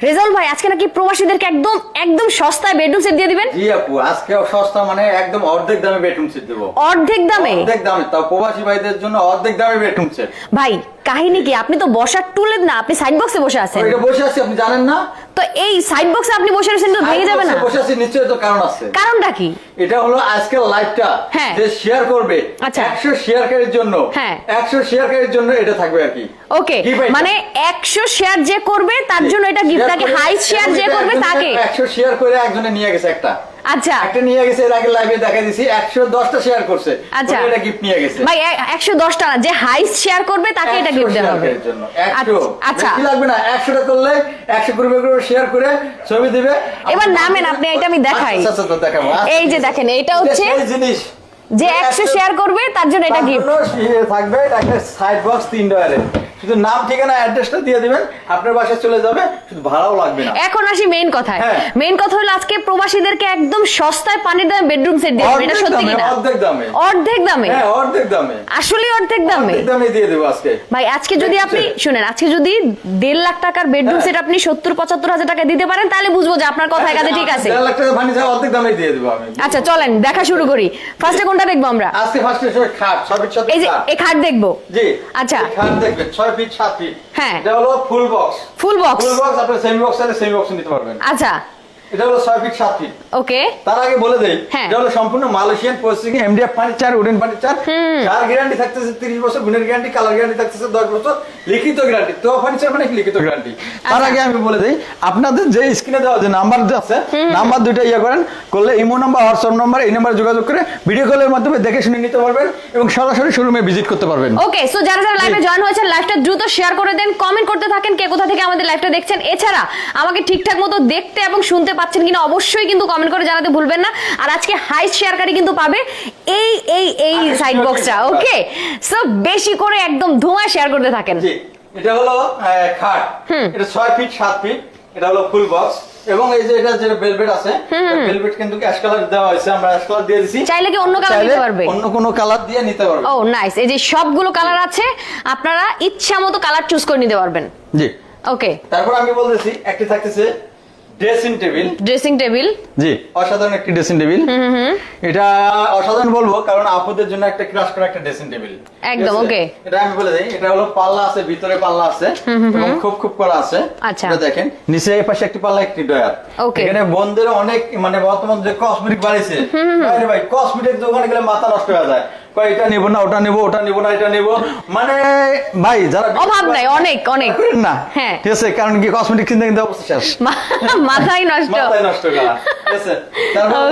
রেজাউল ভাই আজকে নাকি প্রবাসীদেরকে একদম একদম সস্তায় বেডরুম সেট দিয়ে দিবেন? জি আপু আজকে সস্তা মানে একদম অর্ধেক দামে বেডরুম সেট দেবো। অর্ধেক দামে? অর্ধেক দামে তাও প্রবাসী ভাইদের জন্য অর্ধেক দামে বেডরুম সেট ভাই কাহিনী কি? আপনি তো বসার টুলের না আপনি সাইড বক্সে বসে আছেন। এটা বসে আছি আপনি জানেন না? তো এই সাইড বক্সে আপনি বসে আছেন তো ভেঙে যাবে না? বসে আছি নিশ্চয়ই তো কারণ আছে। কারণটা কি? এটা হলো আজকের লাইভটা হ্যাঁ। যে শেয়ার করবে। আচ্ছা। একশো শেয়ারকারীর জন্য। হ্যাঁ। একশো শেয়ারকারীর জন্য এটা থাকবে আর কি। ওকে মানে একশো শেয়ার যে করবে তার জন্য এটা গিফট থাকে হাই শেয়ার যে করবে তাকে একশো শেয়ার করে একজনে নিয়ে গেছে একটা। আচ্ছা। একটা নিয়ে গেছে এর আগে লাইভে দেখা দিছি একশো দশটা শেয়ার করছে। আচ্ছা। এটা গিফট নিয়ে গেছে। ভাই একশো দশটা না যে হাই শেয়ার করবে তাকে এটা গিফট দেওয়া হবে। জন্য, 100 আচ্ছা লাগবে না একশোটা করলে একশো গ্রুপে গ্রুপে শেয়ার করে ছবি দিবে। এবার নামেন আপনি, এটা আমি দেখাই। আচ্ছা, আচ্ছা, তো দেখাবো আচ্ছা, এই যে দেখেন, এটা হচ্ছে জিনিস যে একশো শেয়ার করবে তার জন্য এটা গিফট থাকবে এটা সাইড বক্স তিন ডয়ারে শুধু নাম ঠিকানা অ্যাড্রেসটা দিয়ে দিবেন আপনার বাসায় চলে যাবে শুধু ভাড়াও লাগবে না। এখন আসি মেইন কথায়। হ্যাঁ। মেইন কথা হলো আজকে প্রবাসীদেরকে একদম সস্তায় পানির দামে বেডরুম সেট দিয়ে দেবে। এটা সত্যি কিনা? অর্ধেক দামে। অর্ধেক দামে? হ্যাঁ অর্ধেক দামে। আসলে অর্ধেক দামে। অর্ধেক দামে দিয়ে দেবো আজকে। ভাই আজকে যদি আপনি শুনেন আজকে যদি দেড় লাখ টাকার বেডরুম হ্যাঁ। সেট আপনি সত্তর পঁচাত্তর হাজার টাকা দিতে পারেন তাহলে বুঝব যে আপনার কথায় কাজে ঠিক আছে। দেড় লাখ টাকা ভানি যায় অর্ধেক দামে দিয়ে দেবো আমি। আচ্ছা চলেন দেখা শুরু করি। ফার্স্টে কোনটা দেখব আমরা? আজকে ফার্স্টে খাট ফিট এই যে এই খাট দেখব। জি। আচ্ছা। খাট দেখবেন ছয় ফিট সাত ফিট হ্যাঁ। এটা হলো full box full box full box আপনি সেমি বক্স আছে সেমি বক্স নিতে পারবেন। আচ্ছা। এটা হলো ছয় ফিট সাত ফিট ওকে তার আগে বলে দেই হ্যাঁ। এটা হলো সম্পূর্ণ Malaysian processing MDF furniture wooden furniture যার গ্যারান্টি থাকতেছে 30 বছর গুণের গ্যারান্টি কালার গ্যারান্টি থাকতেছে 10 বছর লিখিত গ্যারান্টি তো ফার্নিচার মানে লিখিত গ্যারান্টি তার আচ্ছা। আগে আমি বলে দেই আপনাদের যে স্ক্রিনে দেওয়া যে নাম্বার আছে নাম্বার দুইটা ইয়ে করেন করলে ইমো নাম্বার হোয়াটসঅ্যাপ নাম্বার এই নাম্বারে যোগাযোগ করে ভিডিও কলের মাধ্যমে দেখে শুনে নিতে পারবেন এবং সরাসরি শোরুমে ভিজিট করতে পারবেন। ওকে সো যারা যারা লাইভে জয়েন হয়েছেন লাইভটা দ্রুত শেয়ার করে দেন কমেন্ট করতে থাকেন কে কোথা থেকে আমাদের লাইভটা দেখছেন। এছাড়া আমাকে ঠিকঠাক মতো দেখতে এবং শুনতে পাচ্ছেন কিনা অবশ্যই কিন্তু কমেন্ট করে জানাতে ভুলবেন না। আর আজকে হাই শেয়ারকারী কিন্তু পাবে এই এই এই সাইড বক্সটা ওকে সো বেশি করে একদম ধোঁয়া শেয়ার করতে থাকেন। জি এটা হলো খাট। এটা ছয় ফিট সাত ফিট এটা হলো ফুল বক্স এবং এই যে এটা যে ভেলভেট আছে ভেলভেট কিন্তু অ্যাশ কালার দেওয়া হয়েছে। আমরা অ্যাশ কালার দিয়ে দিছি। চাইলে কি অন্য কালার নিতে পারবে? অন্য কোনো কালার দিয়ে নিতে পারবে। ও নাইস এই যে সবগুলো কালার আছে আপনারা ইচ্ছা মতো কালার চুজ করে নিতে পারবেন। জি। ওকে তারপর আমি বলতেছি একটি থাকতেছে ড্রেসিং টেবিল ড্রেসিং টেবিল জি। অসাধারণ একটি ড্রেসিং টেবিল এটা অসাধারণ বলব কারণ আপুদের জন্য একটা ক্রাশ করা একটা ড্রেসিং টেবিল একদম, okay. এটা আমি বলে দিই এটা হলো পাল্লা আছে ভিতরে পাল্লা আছে এবং খুব খুব করা আছে। আচ্ছা। দেখেন নিচে এই পাশে একটি পাল্লা একটি ডয়ার. এখানে বন্ধের অনেক মানে বর্তমান যে কসমেটিক বাড়িছে আরে ভাই কসমেটিক দোকানে গেলে মাথা নষ্ট হয়ে যায়। কয় এটা নেব না ওটা নেব ওটা নেব না এটা নেব? মানে ভাই যারা অভাব নাই, অনেক, অনেক। না। হ্যাঁ। ঠিক আছে কারণ কি কসমেটিক কিনতে কিনতে অবস্থা শেষ। মাথাই নষ্ট। মাথায় নষ্ট করা ঠিক আছে? তারপর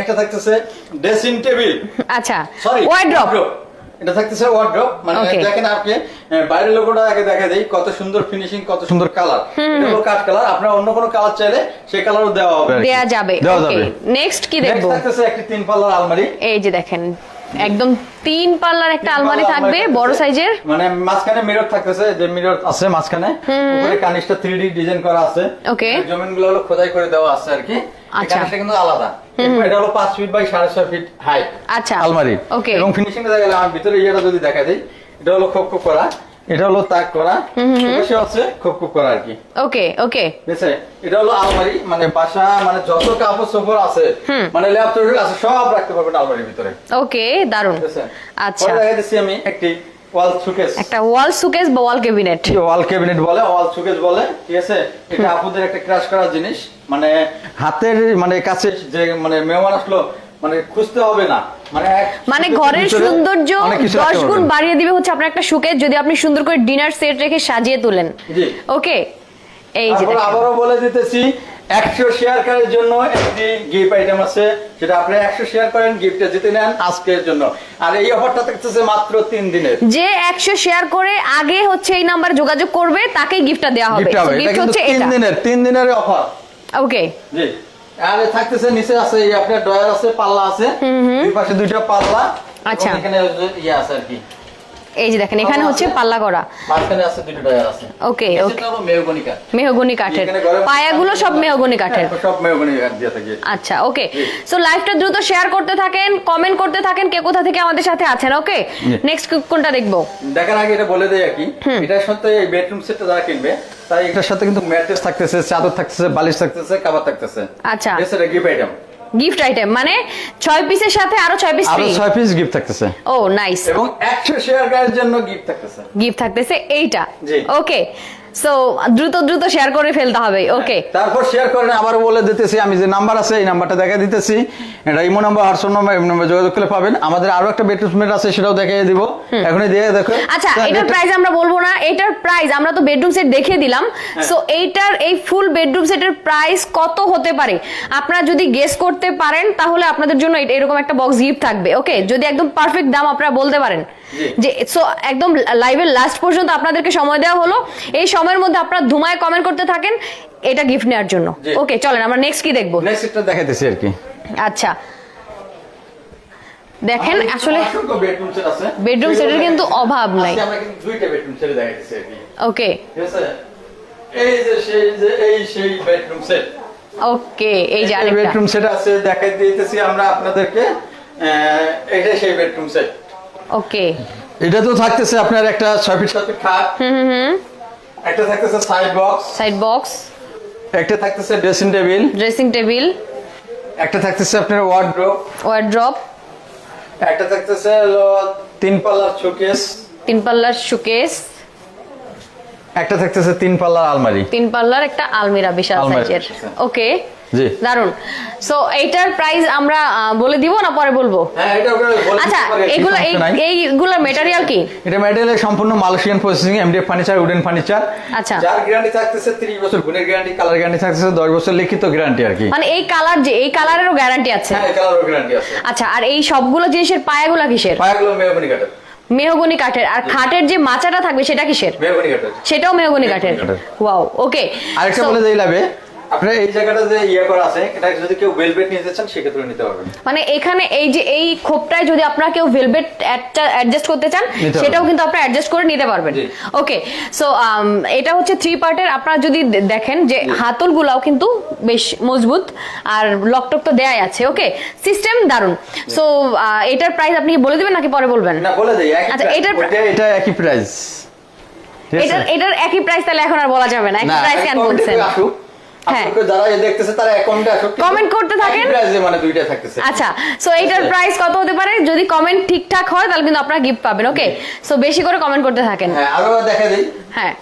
একটা থাকতেছে ড্রেসিং টেবিল। আচ্ছা সরি ওয়ার্ড্রপ এটা থাকতেছে ওয়ার্ড্রপ মানে দেখেন আপনি বাইরের লোগোটা আগে দেখা দেই কত সুন্দর ফিনিশিং কত সুন্দর কালার এটা হলো কাঠ কালার আপনার অন্য কোনো কালার চাইলে সেই কালারও দেওয়া হবে। দেওয়া যাবে। দেওয়া যাবে। নেক্সট কি দেখব? থাকতেছে একটি তিন পাল্লার আলমারি। এই যে দেখেন একদম তিন পাল্লার একটা আলমারি থাকবে বড় সাইজের। মানে মাঝখানে মিরর থাকতেছে যে মিরর আছে মাঝখানে উপরে কানিসটা 3D ডিজাইন করা আছে। ওকে জমিনগুলো হলো খোদাই করে দেওয়া আছে আর কি। আচ্ছা। এটা কিন্তু আলাদা। এটা হলো 5 ফিট বাই 6.5 ফিট হাইট আচ্ছা। আলমারি ওকে এবং ফিনিশিং দেখা গেলে আমি ভিতরে ইয়েটা যদি দেখা দেই এটা হলো খোপ খোপ করা। এটা হলো তাক করা। এপাশে আছে খোপ খোপ করা আর কি। ওকে ওকে। এটা হলো আলমারি মানে বাসা মানে যত কাপড় চোপড় আছে মানে ল্যাপটপ আছে সব রাখতে পারবেন আলমারির ভিতরে। ওকে দারুণ আচ্ছা। পরে দেখা দিচ্ছি আমি একটি ওয়াল সুকেস। একটা ওয়াল সুকেস বা ওয়াল ক্যাবিনেট। ওয়াল ক্যাবিনেট বলে ওয়াল সুকেস বলে ঠিক আছে? এটা আপুদের একটা ক্রাশ করার জিনিস মানে হাতের মানে কাছে যে মানে মেহমান আসলো মানে খুঁজতে হবে না। মানে মানে ঘরের সৌন্দর্য দশ গুণ বাড়িয়ে দিবে হচ্ছে আপনার একটা যদি আপনি সুন্দর করে ডিনার সেট রেখে সাজিয়ে তোলেন। ওকে? এই যে আবারও বলে দিতেছি একশো শেয়ার করার জন্য একটি গিফট আইটেম আছে সেটা আপনি একশো শেয়ার করেন গিফটটা জিতে নেন আজকের জন্য। আর এই অফারটা থাকতেছে মাত্র তিন দিনের। যে একশো শেয়ার করে আগে হচ্ছে এই নাম্বার যোগাযোগ করবে তাকেই গিফটটা দেওয়া হবে। গিফট হচ্ছে তিন দিনের তিন দিনের অফার ওকে জি। আর থাকতেছে নিচে আছে এই আপনার ডয়ার আছে পাল্লা আছে। দুই পাশে দুইটা পাল্লা। আচ্ছা। এখানে ইয়ে আছে আর কি। এই যে দেখেন এখানে হচ্ছে পাল্লা করা মাঝখানে আছে দুটো টায়ার আছে। ওকে ওকে। এটা মেহগনি কাঠ। মেহগনি কাঠের। পায়াগুলো সব মেহগনি কাঠের। হ্যাঁ, সব মেহগনি কাঠ দিয়ে থাকে। আচ্ছা ওকে। সো লাইভটা দ্রুত শেয়ার করতে থাকেন কমেন্ট করতে থাকেন কে কোথা থেকে আমাদের সাথে আছেন ওকে? নেক্সট কোনটা দেখব? দেখার আগে এটা বলে দেয় আর কি। এটার সাথে এই বেডরুম সেটটা যারা কিনবে তাই এটার সাথে কিন্তু ম্যাট্রেস থাকতেছে চাদর থাকতেছে বালিশ থাকতেছে কাবার থাকতেছে। আচ্ছা। এছাড়া গিফট আইটেম গিফট আইটেম মানে ছয় পিসের সাথে আরও ছয় পিস আরও ফ্রি ছয় পিস গিফট থাকতেছে। ও নাইস এবং একশো শেয়ার গায়ের জন্য গিফট থাকতেছে। গিফট থাকতেছে এইটা। জি। ওকে সো দ্রুত দ্রুত শেয়ার করে ফেলতে হবে ওকে তারপর শেয়ার করেন আবার বলে দিতেছি আমি যে নাম্বার আছে এই নাম্বারটা দেখা দিতেছি। এটা ইমো নাম্বার হোয়াটসঅ্যাপ নাম্বার যোগাযোগ করলে পাবেন। আমাদের আরও একটা বেডরুম আছে সেটাও দেখিয়ে দিব। এখনই দিয়ে দেখো। আচ্ছা এটার প্রাইস আমরা বলব না এটার প্রাইস আমরা তো বেডরুম সেট দেখিয়ে দিলাম। হ্যাঁ। সো এইটার এই ফুল বেডরুম সেটের প্রাইস কত হতে পারে? আপনারা যদি গেস করতে পারেন তাহলে আপনাদের জন্য এরকম একটা বক্স গিফট থাকবে ওকে যদি একদম পারফেক্ট দাম আপনারা বলতে পারেন। যে সো একদম লাইভের লাস্ট পর্যন্ত আপনাদেরকে সময় দেওয়া হলো। এই সময়ের মধ্যে আপনারা ধুমায় কমেন্ট করতে থাকেন এটা গিফট নেওয়ার জন্য। ওকে চলেন আমরা নেক্সট কি দেখব? নেক্সট এটা দেখাইতেছি আর কি। আচ্ছা। দেখেন আসলে বেডরুম সেট আছে। এর কিন্তু অভাব নাই। আজকে আমরা কিন্তু দুইটা বেডরুম সেট দেখাইতেছি ওকে এই যে সেই যে এই সেই বেডরুম সেট ওকে এই যে আরেকটা। বেডরুম সেট আছে দেখাই দিতেছি আমরা আপনাদেরকে। এইটা সেই বেডরুম সেট ওকে এটা তো থাকতেছে আপনার একটা ছয় ফিট সাত ফিট খাট একটা থাকতেছে সাইড বক্স সাইড বক্স একটা থাকতেছে ড্রেসিং টেবিল ড্রেসিং টেবিল একটা থাকতেছে আপনার ওয়ার্ড্রপ ওয়ার্ড্রপ একটা থাকতেছে তিন পাল্লার শোকেস তিন পাল্লার শোকেস একটা থাকতেছে তিন পাল্লার আলমারি। তিন পাল্লার একটা আলমিরা বিশাল সাইজের ওকে দারুণ সো এইটার প্রাইস আমরা বলে দিব না পরে বলব? হ্যাঁ এটা ওখানে বলে আচ্ছা দিতে পারি, কিছু এই সমস্যা নাই। মেটেরিয়াল কি? এটা ম্যাটেরিয়াল সম্পূর্ণ Malaysian processing MDF furniture wooden furniture আচ্ছা। যার গ্যারান্টি থাকতেছে 30 বছর গুণের গ্যারান্টি কালার গ্যারান্টি থাকতেছে 10 বছর লিখিত গ্যারান্টি আর কি। মানে এই কালার যে এই কালারেরও গ্যারান্টি আছে। হ্যাঁ কালারও গ্যারান্টি আছে। আচ্ছা আর এই সবগুলো জিনিসের পায়াগুলো কিসের? পায়াগুলো মেহগনি কাঠের। মেহগনি কাঠের। আর খাটের যে মাচাটা থাকবে সেটা কিসের? মেহগনি কাঠের। সেটাও মেহগনি কাঠের। কাঠের। ওয়াও ওকে আরেকটা বলে দেই লাভে। আপনার এই জায়গাটা যে ইয়ে করা আছে এটা যদি কেউ ভেলভেট নিতে চান সেক্ষেত্রে নিতে পারবেন। মানে এখানে এই যে এই খোপটায় যদি আপনারা কেউ ভেলভেট অ্যাডজাস্ট করতে চান সেটাও কিন্তু আপনারা অ্যাডজাস্ট করে নিতে পারবেন। ওকে সো এটা হচ্ছে থ্রি পার্টের আপনারা যদি দেখেন যে হাতলগুলাও কিন্তু বেশ মজবুত আর লকটক তো দেয়াই আছে। ওকে সিস্টেম দারুণ সো এটার প্রাইস আপনি বলে দিবেন নাকি পরে বলবেন? না বলে দেই আচ্ছা, এটার এটা একই প্রাইস এটার এটার একই প্রাইস তাহলে এখন আর বলা যাবে না। একই প্রাইস কেন বলছেন যারা দেখতেছে তারা করতে থাকেন। এ মানে দুইটা থাকতেছে। আচ্ছা সো এইটার প্রাইস কত হতে পারে? যদি কমেন্ট ঠিকঠাক হয় তাহলে কিন্তু আপনারা গিফট পাবেন ওকে সো বেশি করে কমেন্ট করতে থাকেন। হ্যাঁ আরও দেখা দিই। হ্যাঁ।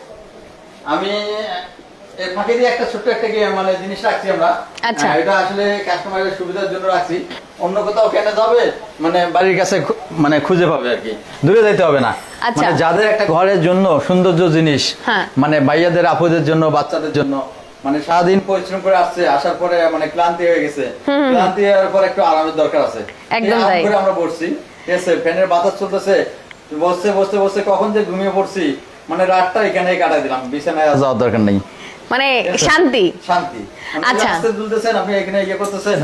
আমি এর ফাঁকে দিয়ে একটা ছোট্ট একটা কি মানে জিনিস রাখছি আমরা। আচ্ছা। হ্যাঁ, এটা আসলে কাস্টমারের সুবিধার জন্য রাখছি। অন্য কোথাও কেন যাবে মানে বাড়ির কাছে মানে খুঁজে পাবে আর কি। দূরে যাইতে হবে না। আচ্ছা। মানে যাদের একটা ঘরের জন্য সৌন্দর্য জিনিস হ্যাঁ। মানে ভাইয়াদের আপুদের জন্য বাচ্চাদের জন্য মানে সারাদিন পরিশ্রম করে আসছে আসার পরে মানে ক্লান্তি হয়ে গেছে। ক্লান্তি হওয়ার পর একটু আরামের দরকার আছে। একদম তাই। করে আমরা বসছি ঠিক আছে? ফ্যানের বাতাস চলতেছে বসতে বসতে বসতে কখন যে ঘুমিয়ে পড়ছি মানে রাতটা এখানেই কাটাই দিলাম বিছানায় যাওয়ার দরকার নেই। মানে শান্তি? শান্তি। মানে আচ্ছা। আস্তে দুলতেছেন আপনি এখানে ইয়ে করতেছেন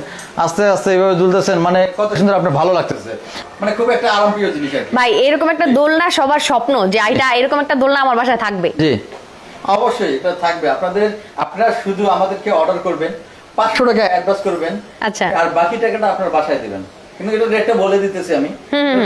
আস্তে আস্তে এইভাবে দুলতেছেন মানে কত সুন্দর আপনার ভালো লাগতেছে। মানে খুব একটা আরামপ্রিয় জিনিস আর কি। ভাই এরকম একটা দোলনা সবার স্বপ্ন যে এটা এরকম একটা দোলনা আমার বাসায় থাকবে। জি। অবশ্যই এটা থাকবে। আপনাদের আপনারা শুধু আমাদেরকে অর্ডার করবেন পাঁচশো টাকা অ্যাডভান্স করবেন আচ্ছা। আর বাকি টাকাটা আপনার বাসায় দিবেন। কিন্তু এটা রেটটা বলে দিতেছি আমি।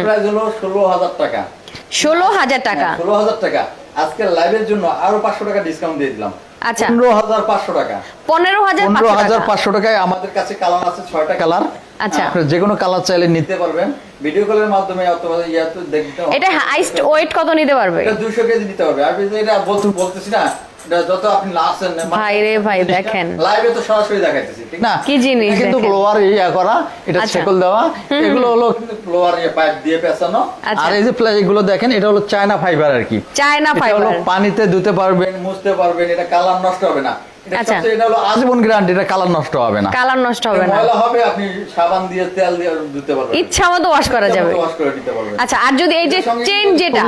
প্রাইস হলো ষোলো হাজার টাকা। ষোলো হাজার টাকা। ষোলো হাজার টাকা। আজকের লাইভের জন্য আরও পাঁচশো টাকা ডিসকাউন্ট দিয়ে দিলাম। আচ্ছা। পনেরো হাজার পাঁচশো টাকা। পনেরো হাজার পনেরো হাজার পাঁচশো টাকায় আমাদের কাছে কালার আছে ছয়টা কালার আচ্ছা। আপনার যে কোনো কালার চাইলে নিতে পারবেন। ভিডিও কলের মাধ্যমে অথবা ইয়াতে দেখতে এটা হাইস্ট ওয়েট কত নিতে পারবে? এটা দুশো কেজি নিতে যে এটা বলতে বলতেছি না এটা যত আপনি লাস্ট ভাই রে ভাই, দেখেন। লাইভে তো সরাসরি দেখাইতেছি ঠিক না? কি জিনিস কিন্তু লোয়ার ইয়া করা এটা। দেওয়া। এগুলো হলো লোয়ার ইয়ে পাইপ দিয়ে পেঁচানো। আর এই যে প্লাই দেখেন এটা হলো চায়না ফাইবার আর কি। চায়না ফাইবার পানিতে ধুতে পারবেন মুছতে পারবেন এটা কালার নষ্ট হবে না। আচ্ছা। এটা হলো আজীবন গ্যারান্টি এটা কালার নষ্ট হবে না। কালার নষ্ট হবে না। ময়লা হবে আপনি সাবান দিয়ে তেল দিয়ে ধুতে পারবেন। ইচ্ছা মতো ওয়াশ করা যাবে। ওয়াশ করে দিতে পারবেন। আচ্ছা আর যদি এই যে কিন্তু যেটা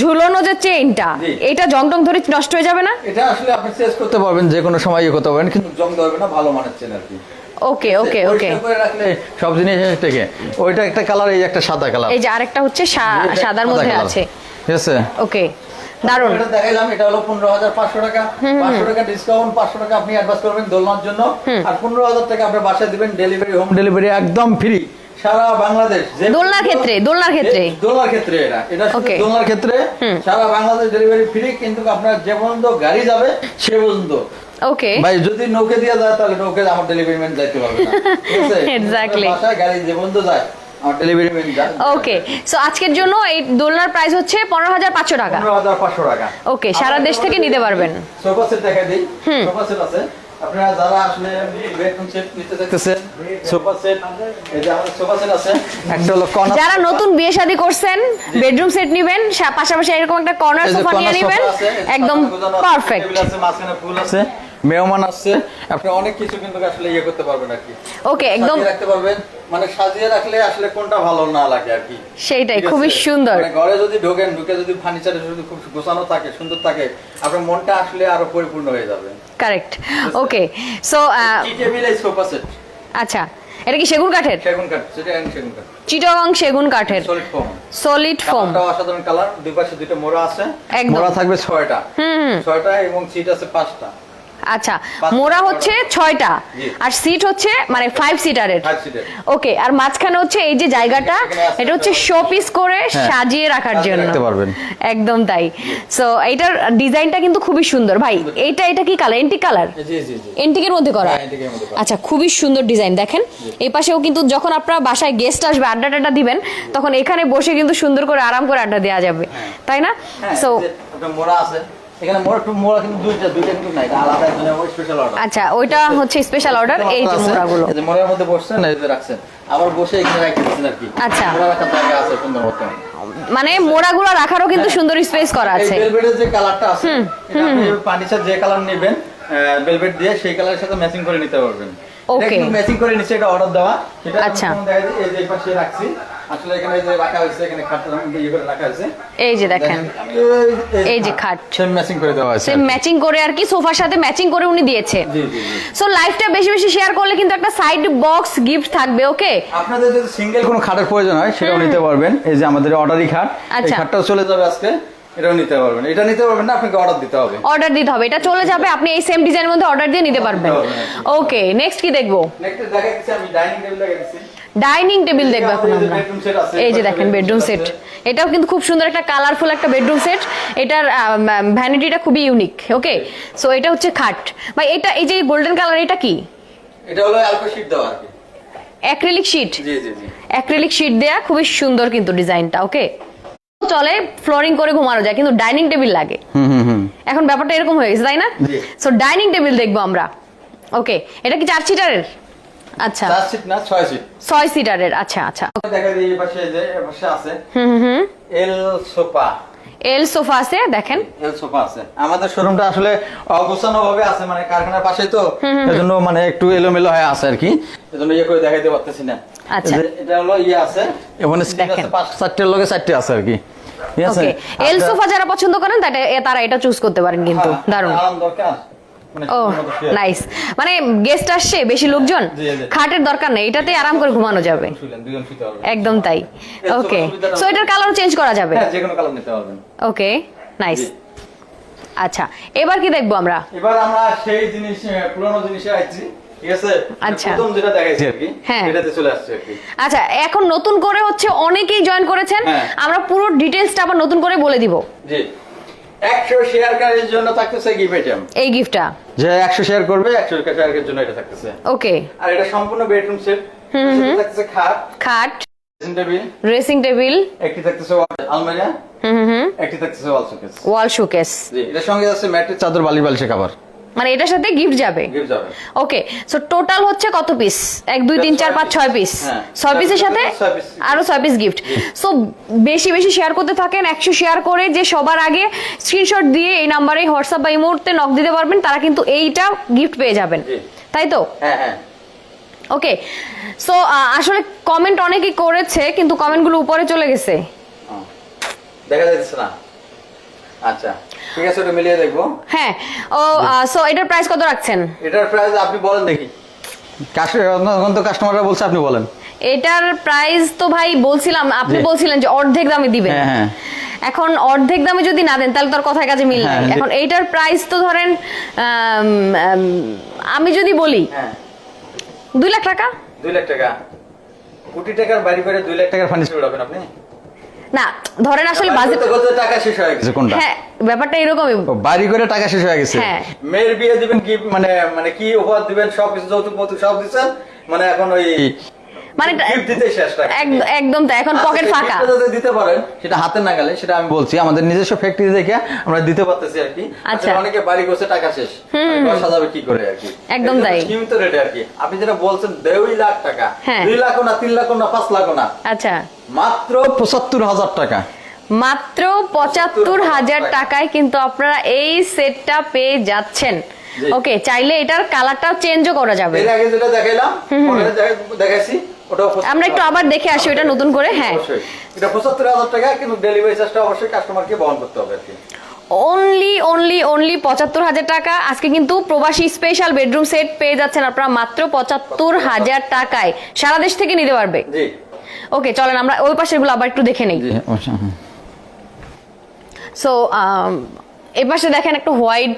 ঝুলানো যে চেইনটা এটা জং টং ধরে নষ্ট হয়ে যাবে না? এটা আসলে আপনি চেঞ্জ করতে পারবেন যে কোনো সময় ইয়ে করতে পারবেন কিন্তু জং ধরবে না ভালো মানের চেন আর কি। ওকে ওকে ওকে। সব জিনিস থেকে। ওইটা একটা কালার এই একটা সাদা কালার এই যে আরেকটা হচ্ছে সাদার মধ্যে আছে। ঠিক আছে? ওকে। দারুণ এটা দেখাইলাম এটা হলো পনেরো হাজার পাঁচশো টাকা। পাঁচশো টাকা ডিসকাউন্ট পাঁচশো টাকা আপনি অ্যাডভান্স করবেন দোলনার জন্য। আর পনেরো হাজার টাকা আপনার বাসায় দিবেন ডেলিভারি হোম ডেলিভারি একদম ফ্রি সারা বাংলাদেশ দোলনার ক্ষেত্রে, দোলনার ক্ষেত্রে। দোলনার ক্ষেত্রে এটা। এটা দোলনার ক্ষেত্রে। সারা বাংলাদেশ ডেলিভারি ফ্রি কিন্তু আপনার যে পর্যন্ত গাড়ি যাবে সে পর্যন্ত। ওকে ভাই যদি নৌকে দিয়ে যায় তাহলে নৌকে আমার ডেলিভারি ম্যান যাইতে পারবে না। বাসায় গাড়ি যে পর্যন্ত যায় ওকে সো আজকের জন্য এই দোলনার প্রাইস হচ্ছে পনেরো হাজার পাঁচশো টাকা। টাকা। Okay, সারা দেশ থেকে নিতে পারবেন। সোফা সেট দেখা দিই। সোফা সেট আছে। আপনারা যারা আসলে বেডরুম সেট নিতে চাইতেছেন সোফা সেট এই যে আমাদের সোফা সেট আছে। একটা হলো কর্নার যারা নতুন বিয়ে শাদী করছেন বেডরুম সেট নিবেন পাশাপাশি এরকম একটা কর্নার সোফা নিয়ে নিবেন একদম পারফেক্ট মাঝখানে ফুল আছে মেহমান আসছে। আপনি অনেক কিছু কিন্তু আসলে ইয়ে করতে পারবেন আর কি। ওকে একদম রাখতে পারবেন। মানে সাজিয়ে রাখলে আসলে কোনটা ভালো না লাগে আর কি। সেইটাই খুবই সুন্দর। মানে ঘরে যদি ঢোকেন ঢুকে যদি ফার্নিচারে যদি খুব গোছানো থাকে সুন্দর থাকে আপনার মনটা আসলে আরও পরিপূর্ণ হয়ে যাবে। Correct okay so tea table এই সোফা সেট আচ্ছা এটা কি সেগুন কাঠের? সেগুন কাঠ সেটা সেগুন কাঠ। চিটগং সেগুন কাঠের। সলিড ফোম সলিড ফোম অসাধারণ কালার দুই পাশে দুটো মোড়া আছে। মোড়া থাকবে ছয়টা। হুম, হুম। ছয়টা এবং সিট আছে পাঁচটা। আচ্ছা মোড়া হচ্ছে ছয়টা আর সিট হচ্ছে মানে ফাইভ সিটারের ওকে আর মাঝখানে হচ্ছে এই যে জায়গাটা এটা হচ্ছে শো পিস করে হ্যাঁ, সাজিয়ে রাখার জন্য। একদম তাই। সো এইটার ডিজাইনটা কিন্তু খুবই সুন্দর। ভাই এইটা এটা কি কালার এন্টিক কালার জি এন্টিকের মধ্যে করা? হ্যাঁ। আচ্ছা খুবই সুন্দর ডিজাইন দেখেন। এই পাশেও কিন্তু যখন আপনারা বাসায় গেস্ট আসবে আড্ডা টাড্ডা দিবেন তখন এখানে বসে কিন্তু সুন্দর করে আরাম করে আড্ডা দেওয়া যাবে। তাই না? হ্যাঁ সো মোড়া আছে এখানে মোড়া মোড়া কিন্তু দুইটা দুইটা কিন্তু নাই আলাদা স্পেশাল অর্ডার আচ্ছা ওইটা হচ্ছে স্পেশাল অর্ডার এই যে মোড়াগুলো। এই যে মোড়ার মধ্যে বসছেন এই যে রাখছেন। আবার বসে এখানে আর কি। আচ্ছা। মোড়া রাখার জায়গা আছে সুন্দর মতো মানে মোড়াগুলো রাখারও কিন্তু সুন্দর স্পেস করা এই আছে। ভেলভেটের যে কালারটা আছে এটা আপনি যে কালার নেবেন ভেলভেট দিয়ে সেই কালারের সাথে ম্যাচিং করে নিতে পারবেন। Okay. ম্যাচিং করে নিচে এটা অর্ডার দেওয়া। সেটা আচ্ছা। এই যে পাশে রাখছি। আসলে এখানে এই যে রাখা হয়েছে এখানে খাটটা ইয়ে করে রাখা হয়েছে। এই যে দেখেন এই যে খাট। সেম ম্যাচিং করে দেওয়া আছে সেম ম্যাচিং করে আর কি সোফার সাথে ম্যাচিং করে উনি দিয়েছে। সো বেশি বেশি শেয়ার করলে কিন্তু একটা সাইড বক্স গিফট থাকবে ওকে আপনাদের যদি সিঙ্গেল কোনো খাটের প্রয়োজন হয় সেটাও নিতে পারবেন। এই যে আমাদের খাট এই আচ্ছা। খাটটাও চলে যাবে আজকে এটাও নিতে পারবেন। এটা নিতে পারবেন না আপনাকে অর্ডার দিতে হবে। অর্ডার দিতে হবে। এটা চলে যাবে আপনি এই সেম ডিজাইনের মধ্যে অর্ডার দিয়ে নিতে পারবেন। ওকে নেক্সট কি দেখব? নেক্সট দেখা আমি ডাইনিং টেবিল দেখাচ্ছি। ডাইনিং টেবিল দেখব এখন আমরা। এই যে দেখেন বেডরুম সেট এটাও কিন্তু খুব সুন্দর একটা কালারফুল একটা বেডরুম সেট এটার ভ্যানিটিটা খুবই ইউনিক ওকে সো এটা হচ্ছে খাট। বা এটা এই যে গোল্ডেন কালার এটা কি? এটা হলো অ্যালকো শীট দেওয়া আর কি। অ্যাক্রিলিক শিট জি জি জি। অ্যাক্রিলিক শিট দেয়া খুবই সুন্দর কিন্তু ডিজাইনটা ওকে চলে ফ্লোরিং করে ঘুমানো যায় কিন্তু ডাইনিং টেবিল লাগে। হুম হুম হুম। এখন ব্যাপারটা এরকম হয়ে গেছে তাই না? সো ডাইনিং টেবিল দেখব আমরা ওকে এটা কি চার সিটারের আচ্ছা। চার সিট না ছয় সিট? ছয় সিটারের আচ্ছা আচ্ছা। দেখা যায় এই পাশে যে পাশে আছে। হুম হুম এল সোফা। এল সোফা আছে দেখেন। এল সোফা আছে। আমাদের শোরুমটা আসলে অগোছানো ভাবে আছে মানে কারখানার পাশে তো। এজন্য মানে একটু এলোমেলো হয়ে আছে আর কি। এজন্য ইয়ে করে দেখাইতে পারতেছি না। আচ্ছা। এটা হলো ইয়ে আছে। স্ক্রিন দেখেন। পাঁচ চারটের লগে চারটে আছে আর কি। ঠিক আছে? এল। সোফা যারা পছন্দ করেন তারা তারা এটা চুজ করতে পারেন কিন্তু। হ্যাঁ, দারুণ। দরকার। মানে ও নাইস মানে গেস্ট আসছে বেশি লোকজন। খাটের দরকার নেই এটাতে আরাম করে ঘুমানো যাবে। একদম তাই। ওকে সো এটার কালার চেঞ্জ করা যাবে? হ্যাঁ যে কোনো কালার নিতে পারবেন। ওকে নাইস আচ্ছা এবার কি দেখব আমরা? এবার আমরা সেই জিনিস পুরোনো জিনিসে ঠিক আছে? আচ্ছা। হ্যাঁ। আচ্ছা এখন নতুন করে হচ্ছে অনেকেই জয়েন করেছেন। হ্যাঁ। আমরা পুরো ডিটেলসটা আবার নতুন করে বলে দিব। জি। একশো শেয়ারকারীর জন্য থাকতেছে গিফট আইটেম এই গিফটটা যে একশো শেয়ার করবে একশো শেয়ারের জন্য এটা থাকতেছে। ওকে আর এটা সম্পূর্ণ বেডরুম সেট থাকতেছে খাট। খাট। ড্রেসিং টেবিল একটি থাকতেছে আলমারিয়া হুম হুম হুম। একটি থাকতেছে ওয়াল শোকেস ওয়াল শোকেস জি এর সঙ্গে আছে ম্যাট্রেস চাদর বালি বালিশে খাবার মানে এটার সাথে গিফট যাবে। ওকে সো টোটাল হচ্ছে কত পিস এক দুই তিন চার পাঁচ ছয় পিস হ্যাঁ। ছয় পিসের সাথে আরও ছয় পিস গিফট সো বেশি বেশি শেয়ার করতে থাকেন একশো শেয়ার করে যে সবার আগে স্ক্রিনশট দিয়ে এই নাম্বারে হোয়াটসঅ্যাপ বা এই মুহূর্তে নক দিতে পারবেন তারা কিন্তু এইটা গিফট পেয়ে যাবেন। তাই তো? হ্যাঁ হ্যাঁ। ওকে সো আসলে কমেন্ট অনেকেই করেছে কিন্তু কমেন্টগুলো উপরে চলে গেছে। দেখা যাচ্ছে না। আচ্ছা ঠিক আছে ওটা মিলিয়ে দেখব। হ্যাঁ ও সো এটার প্রাইস কত রাখছেন? এটার প্রাইস আপনি বলেন দেখি। এখন তো কাস্টমাররা বলছে আপনি বলেন। এটার প্রাইস তো ভাই বলছিলাম আপনি বলছিলেন যে অর্ধেক দামে দিবেন। হ্যাঁ, হ্যাঁ। এখন অর্ধেক দামে যদি না দেন তাহলে তোর কথায় কাজে মিল নাই। হ্যাঁ, এখন এইটার প্রাইস তো ধরেন আম, যদি বলি দুই লাখ টাকা? দুই লাখ টাকা। কোটি টাকার বাড়ি করে দুই লাখ টাকার ফার্নিচার উঠাবেন আপনি? না ধরেন আসলে বাজেট টাকা শেষ হয়ে গেছে। কোনটা? হ্যাঁ ব্যাপারটা এরকমই। বাড়ি করে টাকা শেষ হয়ে গেছে? হ্যাঁ। মেয়ের বিয়ে দিবেন কি মানে মানে কি উপহার দিবেন? সব কিছু যৌতুক মতো সব দিচ্ছেন? মানে এখন ওই মানে একদম এখন আচ্ছা, পকেট ফাঁকা। যদি দিতে পারেন সেটা হাতে না গেলে সেটা আমি বলছি আমাদের নিজস্ব ফ্যাক্টরি দেখে আমরা দিতে পারতেছি আর কি। আচ্ছা। অনেকে বাড়ি করছে টাকা শেষ। সাজাবে কি করে আর কি। একদম তাই। সীমিত রেটে আর কি। আপনি যেটা বলছেন লাখ টাকা। হ্যাঁ। দুই লাখ না তিন লাখ না পাঁচ লাখ না। আচ্ছা। মাত্র পঁচাত্তর হাজার টাকা। মাত্র পঁচাত্তর হাজার টাকায় কিন্তু আপনারা এই সেটটা পেয়ে যাচ্ছেন। ওকে চাইলে এটার কালারটাও চেঞ্জও করা যাবে। এর আগে যেটা দেখাইলাম দেখাইছি। আমরা একটু আবার দেখে আসি ওটা নতুন করে হ্যাঁ। এটা পঁচাত্তর হাজার টাকা কিন্তু ডেলিভারি চার্জটা অবশ্যই কাস্টমারকে বহন করতে হবে আর কি। অনলি অনলি অনলি পঁচাত্তর হাজার টাকা। আজকে কিন্তু প্রবাসী স্পেশাল বেডরুম সেট পেয়ে যাচ্ছেন আপনারা মাত্র পঁচাত্তর হাজার টাকায়। সারা দেশ থেকে নিতে পারবে? ওকে চলেন আমরা ওই পাশেরগুলো আবার একটু দেখে নেই। সো এই পাশে দেখেন একটা হোয়াইট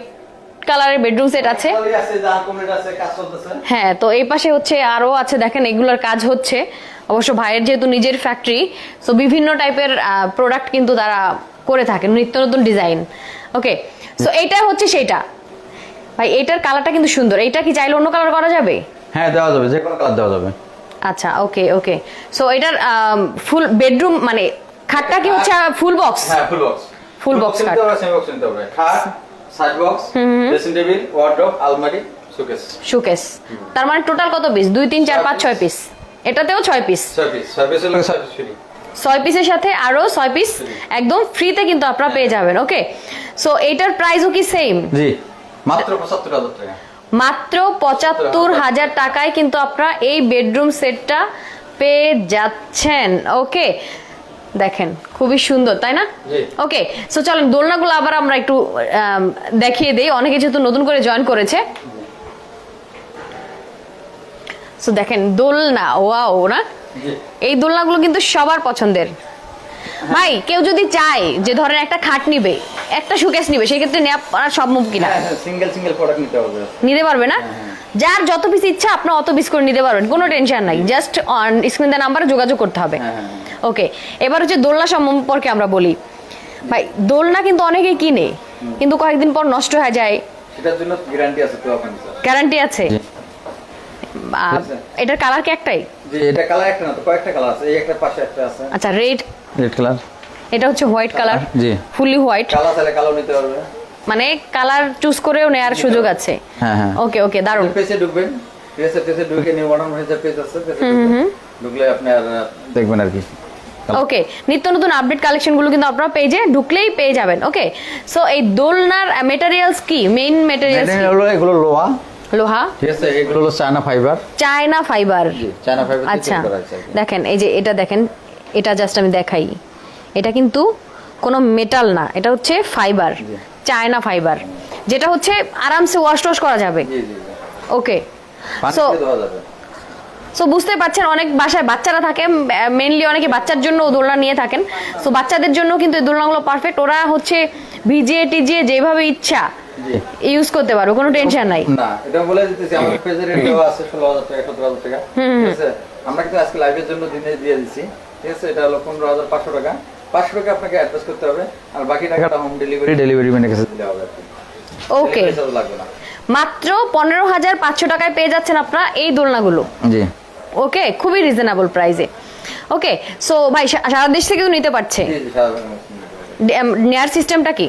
কালারের বেডরুম সেট আছে। খালি আছে জাহান কমপ্লিট আছে কাজ চলতেছে। হ্যাঁ তো এই পাশে হচ্ছে আরও আছে দেখেন এগুলোর কাজ হচ্ছে। অবশ্য ভাইয়ের যেহেতু নিজের ফ্যাক্টরি তো বিভিন্ন টাইপের প্রোডাক্ট কিন্তু তারা করে থাকেন নিত্য নতুন ডিজাইন ওকে সো এইটা হচ্ছে সেইটা। ভাই এটার কালারটা কিন্তু সুন্দর। এইটা কি চাইলে অন্য কালার করা যাবে? হ্যাঁ দেওয়া যাবে যে কোনো কাজ দেওয়া যাবে। আচ্ছা ওকে ওকে সো এটার ফুল বেডরুম মানে খাটটা কি হচ্ছে ফুল বক্স হ্যাঁ ফুল বক্স সেমি বক্স নিতে হবে খাট side box dressing table wardrobe আলমারি শোকেস শোকেস তার মানে টোটাল কত পিস দুই তিন চার পাঁচ ছয় পিস এটাতেও ছয় পিস ছয় পিস ছয় পিস হলো ছয় পিস ফ্রি ছয় পিসের সাথে আরও ছয় পিস একদম ফ্রিতে কিন্তু আপনারা পেয়ে যাবেন ওকে সো এইটার প্রাইসও কি সেম জি। মাত্র পঁচাত্তর হাজার টাকা। মাত্র পঁচাত্তর হাজার টাকায় কিন্তু আপনারা এই বেডরুম সেটটা পেয়ে যাচ্ছেন ওকে দেখেন খুবই সুন্দর তাই না? ওকে সো চলেন দোলনাগুলো আবার আমরা একটু দেখিয়ে দিই। অনেকে যেহেতু নতুন করে জয়েন করেছে। সো দেখেন দোলনা ওয়াও না? এই দোলনাগুলো কিন্তু সবার পছন্দের। ভাই কেউ যদি চায় যে ধরেন একটা খাট নিবে একটা সুকেস নিবে সেই ক্ষেত্রে নেওয়া সম্ভব কিনা? হ্যাঁ হ্যাঁ সিঙ্গেল সিঙ্গেল প্রোডাক্ট নিতে হবে। নিতে পারবে না? যার যত পিস ইচ্ছা আপনি অত পিস করে নিতে পারবেন। কোনো টেনশন নাই। জাস্ট অন স্ক্রিন দেওয়া নাম্বারে যোগাযোগ করতে হবে। হ্যাঁ, হ্যাঁ, ওকে এবার হচ্ছে দোলনা সম্পর্কে আমরা বলি। ভাই দোলনা কিন্তু অনেকেই কিনে কিন্তু কয়েকদিন পর নষ্ট হয়ে যায়। সেটার জন্য গ্যারান্টি আছে তো গ্যারান্টি আছে? এটার কালার কি একটাই? জি এটা কালার একটা না তো কয়েকটা কালার আছে। এই একটা পাশে একটা আছে। আচ্ছা রেড রেড কালার এটা হচ্ছে হোয়াইট কালার জি। ফুলি হোয়াইট কালো চাইলে কালো নিতে পারবে। মানে কালার চুজ করেও নেওয়ার সুযোগ আছে। হ্যাঁ, হ্যাঁ। ওকে ওকে দারুণ পেজে ঢুকবেন। পেজে পেজে ঢুকে নিউ মডার্ন হয়েছে পেজ আছে পেজে ঢুকলে আপনি আর দেখবেন আর কি। ওকে নিত্য নতুন আপডেট কালেকশনগুলো কিন্তু আপনারা পেজে ঢুকলেই পেয়ে যাবেন। ওকে সো এই দোলনার মেটেরিয়ালস কি? মেইন মেটেরিয়ালস এটা হলো এগুলো লোহা। লোহা? ঠিক আছে এগুলো হলো China fibre China fibre China fibre আচ্ছা। দেখেন এই যে এটা দেখেন এটা জাস্ট আমি দেখাই। এটা কিন্তু কোনো মেটাল না এটা হচ্ছে ফাইবার চায়না ফাইবার যেটা হচ্ছে আরামসে ওয়াশ টশ করা যাবে। ওকে সো সো বুঝতে পারছেন অনেক বাসায় বাচ্চারা থাকে মেনলি অনেকে বাচ্চার জন্য দোলনা নিয়ে থাকেন। সো বাচ্চাদের জন্য কিন্তু এই দোলনাগুলো পারফেক্ট ওরা হচ্ছে ভিজিয়ে টিজিয়ে যেভাবে ইচ্ছা ইউজ করতে পারবে কোনো টেনশন নাই। না এটা বলে দিতেছি আমাদের পেজে দেওয়া আছে ষোলো হাজার টাকা সতেরো হাজার টাকা। ঠিক আছে? আমরা কিন্তু আজকে লাইভের জন্য দিনে দিয়ে দিচ্ছি ঠিক আছে? এটা হলো পনেরো হাজার পাঁচশো টাকা। পাঁচশো টাকা আপনাকে অ্যাড্রেস করতে হবে আর বাকি টাকাটা হোম ডেলিভারি ডেলিভারি ম্যানের কাছে। দিলে হবে ওকে লাগবে না। মাত্র পনেরো হাজার পাঁচশো টাকায় পেয়ে যাচ্ছেন আপনারা এই দোলনাগুলো। জি। ওকে খুবই রিজনেবল প্রাইসে ওকে সো ভাই সারা দেশ থেকেও নিতে পারছে। নেয়ার সিস্টেমটা কি?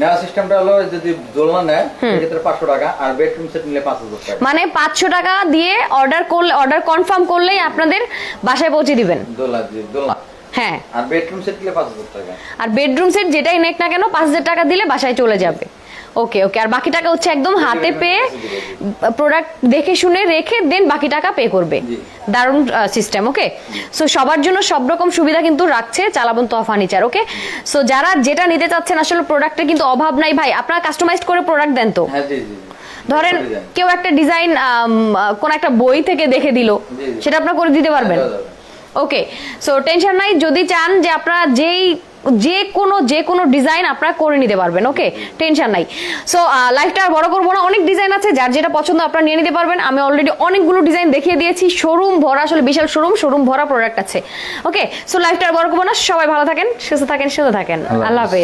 নেওয়া সিস্টেমটা হলো যদি দোলনা নেয় সেক্ষেত্রে পাঁচশো টাকা আর বেডরুম সেট নিলে পাঁচ হাজার টাকা। মানে পাঁচশো টাকা দিয়ে অর্ডার করলে অর্ডার কনফার্ম করলেই আপনাদের বাসায় পৌঁছে দিবেন। দোলনা দোলনা। হ্যাঁ। আর বেডরুম সেট পাঁচ হাজার টাকা। আর বেডরুম সেট যেটাই নেক না কেন পাঁচ হাজার টাকা দিলে বাসায় চলে যাবে। ওকে ওকে আর বাকি টাকা হচ্ছে একদম হাতে পেয়ে প্রোডাক্ট দেখে শুনে রেখে দেন বাকি টাকা পে করবে। দারুণ সিস্টেম ওকে সো সবার জন্য সব রকম সুবিধা কিন্তু রাখছে চালাবন তো ফার্নিচার ওকে সো যারা যেটা নিতে চাচ্ছেন আসলে প্রোডাক্টের কিন্তু অভাব নাই। ভাই আপনারা কাস্টমাইজড করে প্রোডাক্ট দেন তো। হ্যাঁ। ধরেন কেউ একটা ডিজাইন কোন একটা বই থেকে দেখে দিল। সেটা আপনারা করে দিতে পারবেন? যাবে। ওকে সো টেনশন নাই যদি চান যে আপনারা যেই যে কোনো যে কোনো ডিজাইন আপনারা করে নিতে পারবেন ওকে টেনশন নাই। সো লাইফটা আর বড় করব না অনেক ডিজাইন আছে যার যেটা পছন্দ আপনারা নিয়ে নিতে পারবেন। আমি অলরেডি অনেকগুলো ডিজাইন দেখিয়ে দিয়েছি শোরুম ভরা আসলে বিশাল শোরুম শোরুম ভরা প্রোডাক্ট আছে ওকে সো লাইফটা আর বড় করব না সবাই ভালো থাকেন সুস্থ থাকেন সুস্থ থাকেন। আল্লাহ হাফেজ।